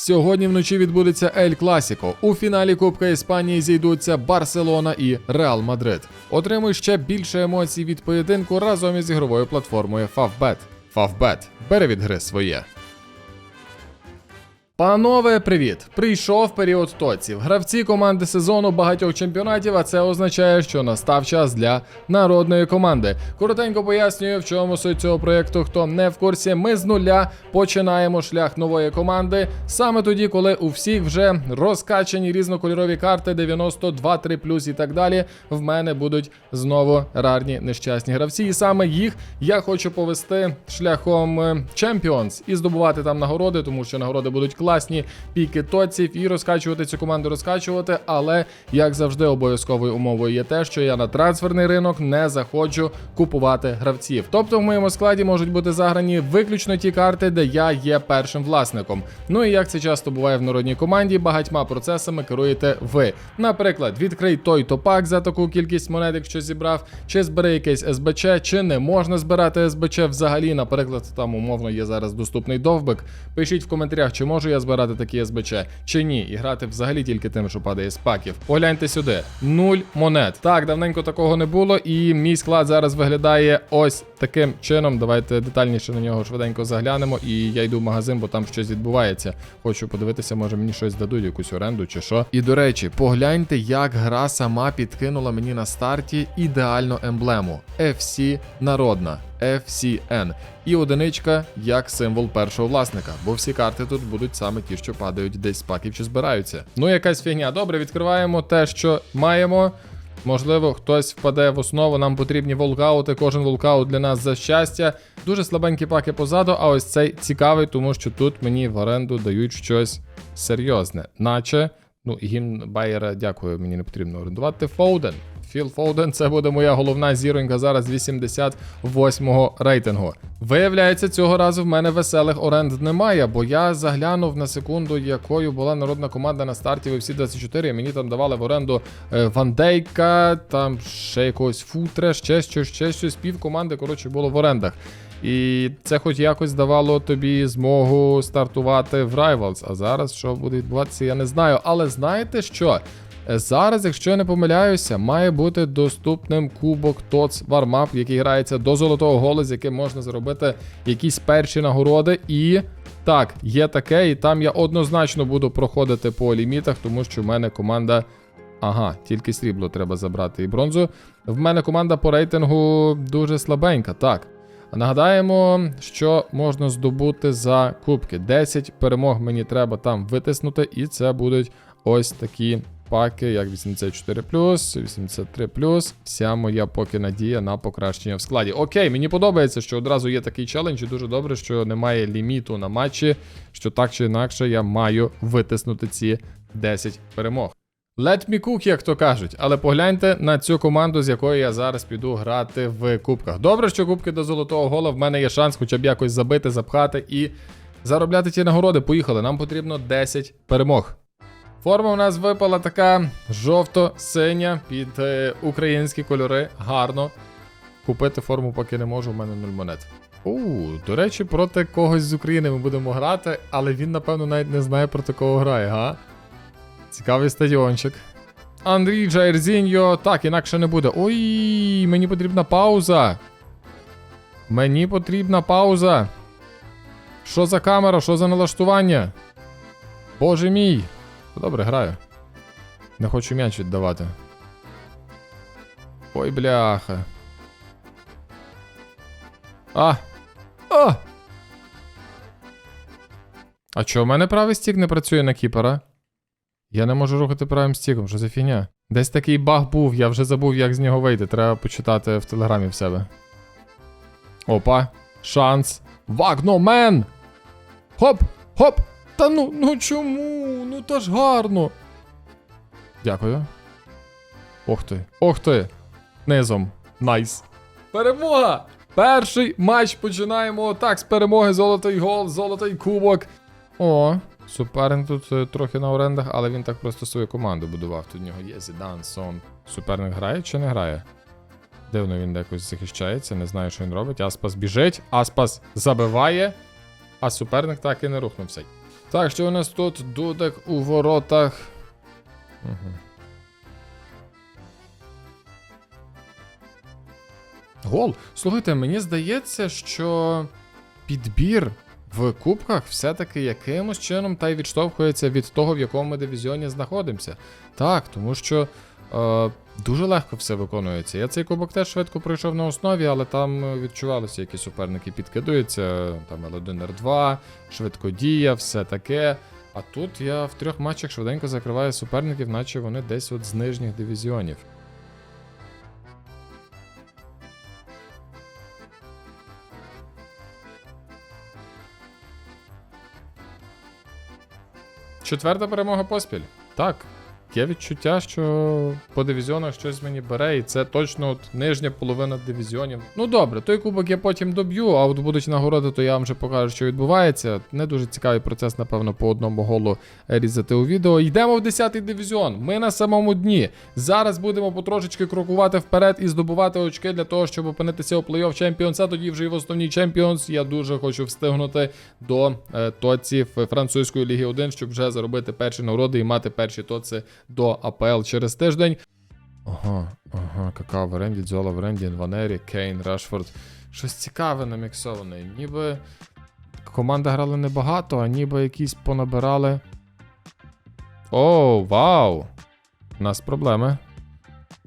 Сьогодні вночі відбудеться Ель Класіко. У фіналі Кубка Іспанії зійдуться Барселона і Реал Мадрид. Отримуй ще більше емоцій від поєдинку разом із ігровою платформою Favbet. Favbet. Бери від гри своє. Панове, привіт! Прийшов період тоців. Гравці команди сезону багатьох чемпіонатів, а це означає, що настав час для народної команди. Коротенько пояснюю, в чому суть цього проєкту. Хто не в курсі, ми з нуля починаємо шлях нової команди саме тоді, коли у всіх вже розкачані різнокольорові карти 92, 3 і так далі. В мене будуть знову рарні нещасні гравці. І саме їх я хочу повести шляхом е, Champions і здобувати там нагороди, тому що нагороди будуть класні, піки тоців і розкачувати цю команду розкачувати. Але як завжди, обов'язковою умовою є те, що я на трансферний ринок не заходжу купувати гравців. Тобто в моєму складі можуть бути заграні виключно ті карти, де я є першим власником. Ну і як це часто буває в народній команді, багатьма процесами керуєте ви. Наприклад, відкрий той топак за таку кількість монет, якщо зібрав, чи збери якийсь СБЧ, чи не можна збирати СБЧ взагалі. Наприклад, там умовно є зараз доступний довбик. Пишіть в коментарях, чи можу я збирати такі СБЧ, чи ні, і грати взагалі тільки тим, що падає з паків. Погляньте сюди: нуль монет. Так, давненько такого не було, і мій склад зараз виглядає ось таким чином. Давайте детальніше на нього швиденько заглянемо. І я йду в магазин, бо там щось відбувається. Хочу подивитися, може мені щось дадуть, якусь оренду чи що. І до речі, погляньте, як гра сама підкинула мені на старті ідеальну емблему FC народна. FCN. І одиничка як символ першого власника, бо всі карти тут будуть саме ті, що падають десь з паків чи збираються. Ну, якась фігня. Добре, відкриваємо те, що маємо. Можливо, хтось впаде в основу. Нам потрібні волкаути. Кожен волкаут для нас за щастя. Дуже слабенькі паки позаду, а ось цей цікавий, тому що тут мені в оренду дають щось серйозне. Наче, ну, гімн Байера, дякую, мені не потрібно орендувати. Фоуден. Філ Фоуден, це буде моя головна зіронька зараз 88-го рейтингу. Виявляється, цього разу в мене веселих оренд немає, бо я заглянув на секунду, якою була народна команда на старті в всі 24 мені там давали в оренду е, Ван Дейка, там ще якогось футре, ще щось, ще щось. Пів команди, коротше, було в орендах. І це хоч якось давало тобі змогу стартувати в Rivals. А зараз що буде відбуватися, я не знаю. Але знаєте що? Зараз, якщо я не помиляюся, має бути доступним кубок TOTS Warm-Up, який грається до золотого голу, з яким можна заробити якісь перші нагороди. І так, є таке, і там я однозначно буду проходити по лімітах, тому що в мене команда. Ага, тільки срібло треба забрати і бронзу. В мене команда по рейтингу дуже слабенька, так. Нагадаємо, що можна здобути за кубки. 10 перемог мені треба там витиснути, і це будуть ось такі паки, як 84 83 Вся моя поки надія на покращення в складі. Окей, мені подобається, що одразу є такий челендж, і дуже добре, що немає ліміту на матчі, що так чи інакше я маю витиснути ці 10 перемог. Let me cook, як то кажуть, але погляньте на цю команду, з якою я зараз піду грати в кубках. Добре, що кубки до золотого гола. В мене є шанс хоча б якось забити, запхати і заробляти ті нагороди. Поїхали. Нам потрібно 10 перемог. Форма у нас випала така жовто-синя під е, українські кольори. Гарно. Купити форму поки не можу, у мене 0 монет. У, до речі, проти когось з України ми будемо грати, але він, напевно, навіть не знає проти кого грає, га? Цікавий стадіончик. Андрій Джайрзіньо. Так, інакше не буде. Ой, мені потрібна пауза. Мені потрібна пауза. Що за камера, що за налаштування? Боже мій. Добре, граю. Не хочу м'яч віддавати. Ой, бляха. А! А! А чого в мене правий стік не працює на кіпера? Я не можу рухати правим стіком, що за фігня? Десь такий баг був, я вже забув, як з нього вийти. Треба почитати в телеграмі в себе. Опа, шанс. Вагномен! Хоп! Хоп! Та ну, ну чому? Ну та ж гарно. Дякую. Ох ти. Ох ти. Низом. Найс. Перемога! Перший матч починаємо. Так, з перемоги золотий гол, золотий кубок. О, суперник тут е, трохи на орендах, але він так просто свою команду будував. Тут в нього є Зідан, Сон. Суперник грає чи не грає? Дивно, він якось захищається, не знаю, що він робить. Аспас біжить, Аспас забиває, а суперник так і не рухнувся. Так, що у нас тут? Дудек у воротах. Угу. Гол. Слухайте, мені здається, що підбір в кубках все-таки якимось чином та й відштовхується від того, в якому ми дивізіоні знаходимося. Так, тому що е, дуже легко все виконується. Я цей кубок теж швидко пройшов на основі, але там е, відчувалося, які суперники підкидуються. Там L1, R2, швидкодія, все таке. А тут я в трьох матчах швиденько закриваю суперників, наче вони десь от з нижніх дивізіонів. Четверта перемога поспіль. Так. Є відчуття, що по дивізіонах щось мені бере, і це точно от нижня половина дивізіонів. Ну добре, той кубок я потім доб'ю, а от будуть нагороди, то я вам вже покажу, що відбувається. Не дуже цікавий процес, напевно, по одному голу різати у відео. Йдемо в 10-й дивізіон. Ми на самому дні. Зараз будемо потрошечки крокувати вперед і здобувати очки для того, щоб опинитися у плей-офф Champions, а тоді вже і в основній Champions. Я дуже хочу встигнути до е, тоців французької ліги 1, щоб вже заробити перші нагороди і мати перші тоци до АПЛ через тиждень. Ага, ага, какао в оренді, дзола в оренді, Інванері, Кейн, Рашфорд. Щось цікаве наміксоване. Ніби команда грали небагато, а ніби якісь понабирали. О, вау! У нас проблеми.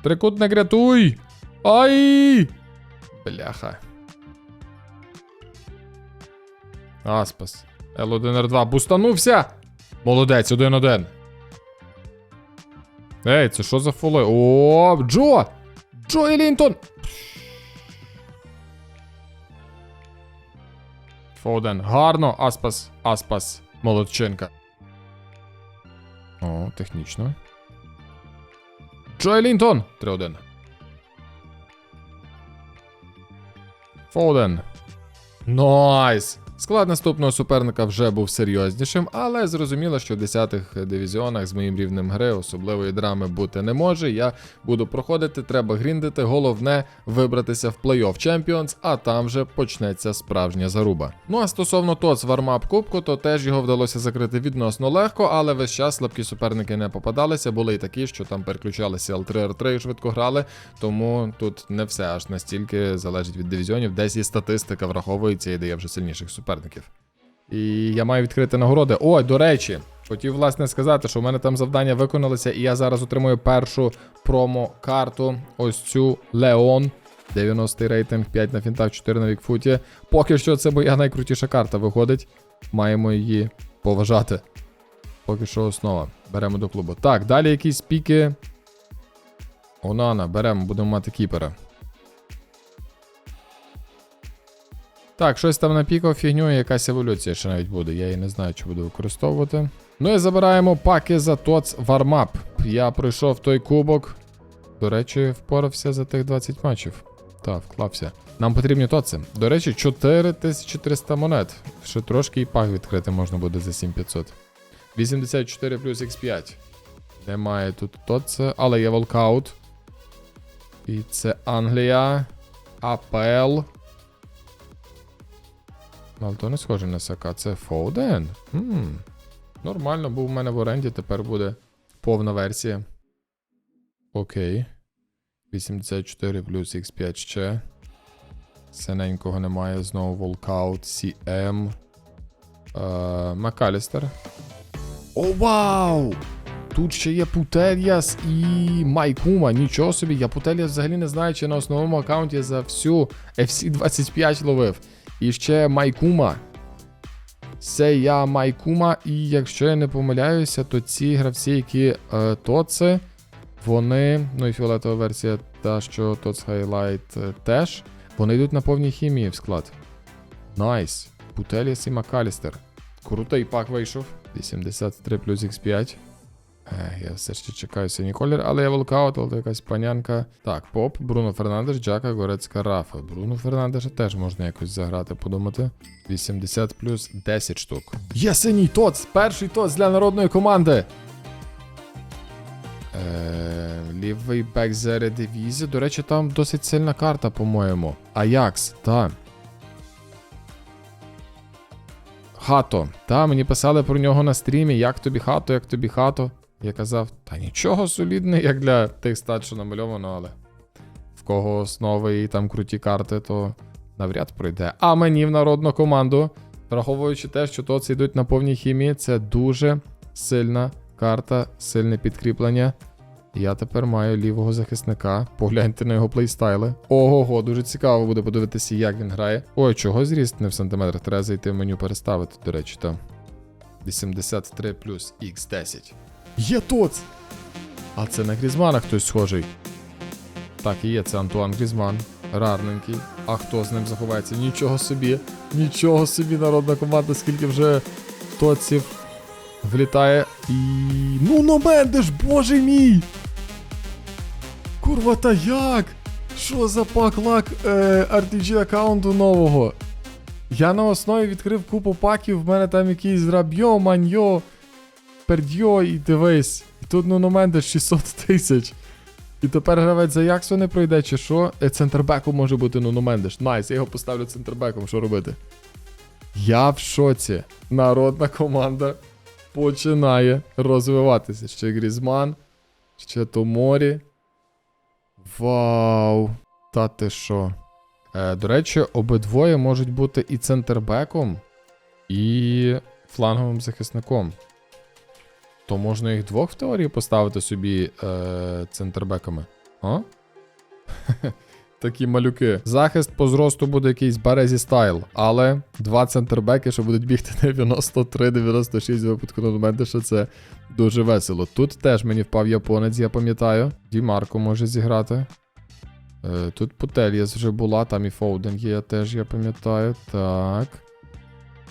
Трикутник рятуй! Ай! Бляха. Аспас. Л1Р2 бустанувся! Молодець, 1-1. Ей, це що за фоли? О, Джо! Джо Елінтон! Фоден. Гарно, Аспас, Аспас, молодчинка. О, технічно. Джо Елінтон! 3-1. Фоден. Найс! Склад наступного суперника вже був серйознішим, але зрозуміло, що в 10-х дивізіонах з моїм рівнем гри особливої драми бути не може. Я буду проходити, треба гріндити. Головне вибратися в плей-офф Champions, а там вже почнеться справжня заруба. Ну а стосовно ТОЦ Вармап Кубку, то теж його вдалося закрити відносно легко, але весь час слабкі суперники не попадалися. Були й такі, що там переключалися L3-R3 і швидко грали. Тому тут не все аж настільки залежить від дивізіонів. Десь і статистика враховується і дає вже сильніших суперників. І я маю відкрити нагороди. Ой, до речі, хотів власне сказати, що в мене там завдання виконалися, і я зараз отримую першу промо-карту. Ось цю Леон. 90 рейтинг, 5 на фінтах, 4 на вікфуті. Поки що це моя найкрутіша карта виходить. Маємо її поважати. Поки що основа. Беремо до клубу. Так, далі якісь піки. Онана, беремо, будемо мати кіпера. Так, щось там напікав фігню, і якась еволюція ще навіть буде. Я її не знаю, чи буду використовувати. Ну і забираємо паки за ТОЦ Вармап. Я пройшов той кубок. До речі, впорався за тих 20 матчів. Так, вклався. Нам потрібні тоци. До речі, 4300 монет. Ще трошки і пак відкрити можна буде за 7500. 84 плюс X5. Немає тут тоце, але є волкаут. І це Англія. АПЛ. Але то не схоже на Сака, це Фоуден. Хм. Нормально, був в мене в оренді, тепер буде повна версія. Окей. 84 плюс X5 ще. Синенького немає, знову Волкаут, CM. Е, Макалістер. О, вау! Тут ще є Путельяс і Майкума. Нічого собі, я Путельяс взагалі не знаю, чи на основному аккаунті за всю FC25 ловив. І ще Майкума. Це я Майкума, і якщо я не помиляюся, то ці гравці, які е, Тоци, вони, ну і фіолетова версія, та що Тоц Highlight е, теж, вони йдуть на повній хімії в склад. Найс. Путеліс і Макалістер. Крутий пак вийшов. 83 плюс X5. Е, я все ще чекаю синій колір, але я волкаут, але якась панянка. Так, Поп, Бруно Фернандеш, Джака, Горецька, Рафа. Бруно Фернандеша теж можна якось заграти, подумати. 80 плюс 10 штук. Є синій тоц! Перший тоц для народної команди. Е, лівий бек з Ередивізі. До речі, там досить сильна карта, по-моєму. Аякс, так. Хато. Та, мені писали про нього на стрімі, як тобі хато, як тобі хато. Я казав, та нічого солідне, як для тих стат, що намальовано, але в кого основи і там круті карти, то навряд пройде. А мені в народну команду, враховуючи те, що тоці йдуть на повній хімії, це дуже сильна карта, сильне підкріплення. Я тепер маю лівого захисника. Погляньте на його плейстайли. Ого, дуже цікаво буде подивитися, як він грає. Ой, чого зріст не в сантиметрах? Треба зайти в меню переставити, до речі, там. 83 плюс X10. Є тоц! А це на Грізмана хтось схожий. Так, і є, це Антуан Грізман. Рарненький. А хто з ним заховається? Нічого собі. Нічого собі, народна команда, скільки вже тоців влітає. І. Ну на мене ж, боже мій! Курва, та як? Що за пак-лак е, RTG аккаунту нового? Я на основі відкрив купу паків, в мене там якийсь рабьо, маньо, пердьо і дивись. І тут ну на мене 600 тисяч. І тепер гравець за Яксо не пройде, чи що? Е, центрбеком може бути ну Мендеш. Найс, я його поставлю центрбеком, що робити? Я в шоці. Народна команда починає розвиватися. Ще Грізман, ще Томорі. Вау! Та ти що? Е, до речі, обидвоє можуть бути і центрбеком, і фланговим захисником. То можна їх двох в теорії поставити собі е, центрбеками. А? Такі малюки. Захист по зросту буде якийсь Березі стайл, але два центрбеки, що будуть бігти 93-96 випадку на моменти, що це дуже весело. Тут теж мені впав японець, я пам'ятаю. Дімарко може зіграти. Е, тут Путельєс вже була, там і Фоуден є теж, я пам'ятаю. Так.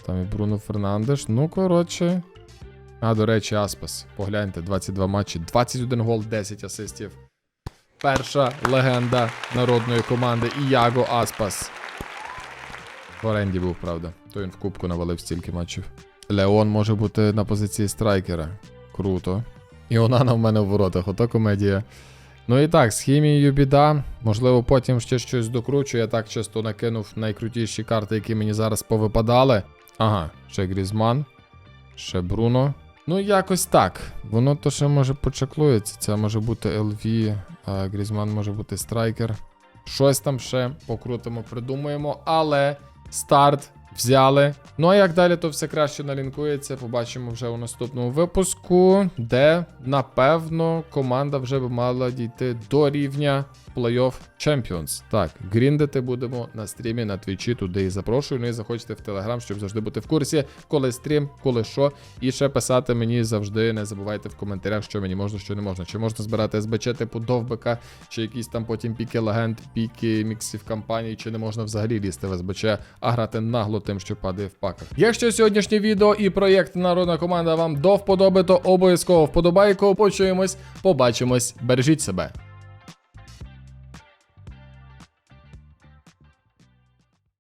Там і Бруно Фернандеш. Ну, коротше. А, до речі, Аспас. Погляньте, 22 матчі, 21 гол, 10 асистів. Перша легенда народної команди Іяго Аспас. В оренді був, правда. То він в кубку навалив стільки матчів. Леон може бути на позиції страйкера. Круто. І Онана в мене в воротах, ото комедія. Ну і так, з хімією біда. Можливо, потім ще щось докручу. Я так чисто накинув найкрутіші карти, які мені зараз повипадали. Ага, ще Грізман, ще Бруно. Ну, якось так. Воно то ще може почаклується. Це може бути LV, Грізман може бути страйкер. Щось там ще покрутимо, придумаємо, але старт взяли. Ну а як далі, то все краще налінкується. Побачимо вже у наступному випуску, де, напевно, команда вже би мала дійти до рівня Playoff Champions. Так, гріндити будемо на стрімі на твічі, туди і запрошую. Ну і заходьте в телеграм, щоб завжди бути в курсі, коли стрім, коли що. І ще писати мені завжди. Не забувайте в коментарях, що мені можна, що не можна. Чи можна збирати СБЧ типу довбика, чи якісь там потім піки легенд, піки міксів кампаній, чи не можна взагалі лізти в СБЧ, а грати нагло тим, що падає в паках. Якщо сьогоднішнє відео і проєкт Народна команда вам до вподоби, то обов'язково вподобайку. Почуємось, побачимось, бережіть себе.